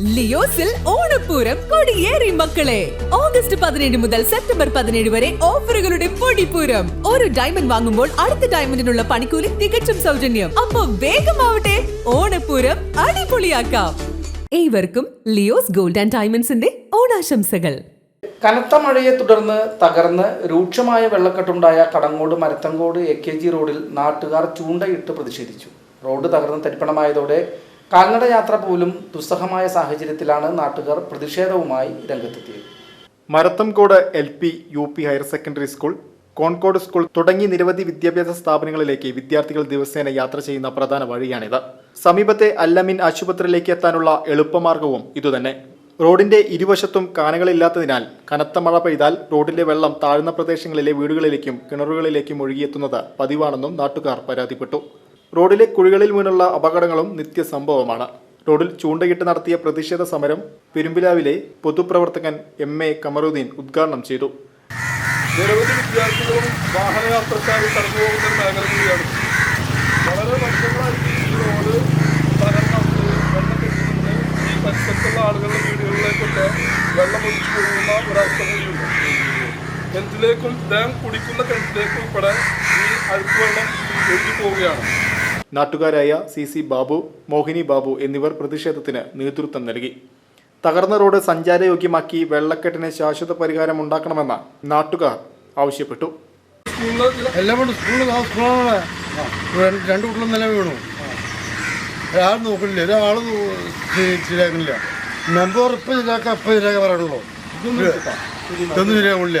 ലിയോസിൽ ഓണപ്പൂരം കൊടിയേറി മക്കളെ. ഓഗസ്റ്റ് പതിനേഴ് മുതൽ സെപ്റ്റംബർ പതിനേഴ് വരെ ഓഫറുകളുടെ പൊടിപ്പൂരം. ഒരു ഡയമണ്ട് വാങ്ങുമ്പോൾ അടുത്ത ഡയമണ്ടിനുള്ള പണിക്കൂലി തികച്ചും സൗജന്യം. അപ്പൊ വേഗമാവട്ടെ ഓണപ്പൂരം അടിപൊളിയാക്കാം. ഏവർക്കും ലിയോസ് ഗോൾഡ് ആൻഡ് ഡയമണ്ട്സിന്റെ ഓണാശംസകൾ. കനത്ത മഴയെ തുടർന്ന് തകർന്ന് രൂക്ഷമായ വെള്ളക്കെട്ടുണ്ടായ Kadangode Marathamcode A K G റോഡിൽ നാട്ടുകാർ ചൂണ്ടയിട്ട് പ്രതിഷേധിച്ചു. റോഡ് തകർന്ന് തരിപ്പണമായതോടെ കാൽനട യാത്ര പോലും ദുസ്സഹമായ സാഹചര്യത്തിലാണ് നാട്ടുകാർ പ്രതിഷേധവുമായി രംഗത്തെത്തിയത്. Marathamcode L P U P higher secondary school Koncode school തുടങ്ങി നിരവധി വിദ്യാഭ്യാസ സ്ഥാപനങ്ങളിലേക്ക് വിദ്യാർത്ഥികൾ ദിവസേന യാത്ര ചെയ്യുന്ന പ്രധാന വഴിയാണിത്. സമീപത്തെ അല്ലമിൻ ആശുപത്രിയിലേക്ക് എത്താനുള്ള എളുപ്പമാർഗവും ഇതുതന്നെ. റോഡിന്റെ ഇരുവശത്തും കാനകളില്ലാത്തതിനാൽ കനത്ത മഴ പെയ്താൽ റോഡിലെ വെള്ളം താഴ്ന്ന പ്രദേശങ്ങളിലെ വീടുകളിലേക്കും കിണറുകളിലേക്കും ഒഴുകിയെത്തുന്നത് പതിവാണെന്നും നാട്ടുകാർ പരാതിപ്പെട്ടു. റോഡിലെ കുഴികളിൽ വീണുള്ള അപകടങ്ങളും നിത്യസംഭവമാണ്. റോഡിൽ ചൂണ്ടയിട്ട് നടത്തിയ പ്രതിഷേധ സമരം പെരുമ്പിലാവിലെ പൊതുപ്രവർത്തകൻ എം എ കമറുദ്ദീൻ ഉദ്ഘാടനം ചെയ്തു. നിരവധി വിദ്യാർത്ഥികളും വാഹനയാത്രക്കാരും വളരെ ഈ റോഡ് തകർന്ന അവസ്ഥയിൽ വെള്ളം കെട്ടുന്നുണ്ട് ഈ പരിസരത്തുള്ള ആളുകളുടെ വീടുകളിലേക്കൊക്കെ വെള്ളം ഒഴിച്ചു പോകുന്ന ഒരവസ്ഥ കിണറ്റിലേക്കും ഡാം കുടിക്കുന്ന കിണറ്റിലേക്കും ഉൾപ്പെടെ ഈ അഴുക്കുവെള്ളം ഒഴുകി പോവുകയാണ്. നാട്ടുകാരായ സി സി ബാബു മോഹിനി ബാബു എന്നിവർ പ്രതിഷേധത്തിന് നേതൃത്വം നൽകി. തകർന്ന റോഡ് സഞ്ചാരയോഗ്യമാക്കി വെള്ളക്കെട്ടിന് ശാശ്വത പരിഹാരം ഉണ്ടാക്കണമെന്ന് നാട്ടുകാർ ആവശ്യപ്പെട്ടു. എല്ലാം കൊണ്ട് സ്കൂളിൽ സ്കൂളാണ് രണ്ട് രണ്ട് കുട്ടികളും നില വീണു. ഒരാൾ നോക്കണില്ല. ഒരാൾ ശരിയാക്കണില്ല മെമ്പർ ഇപ്പം ശരിയാക്കാം അപ്പം ശരിയാക്കാൻ പറയണല്ലോ ഇതൊന്നും ശരിയാവില്ല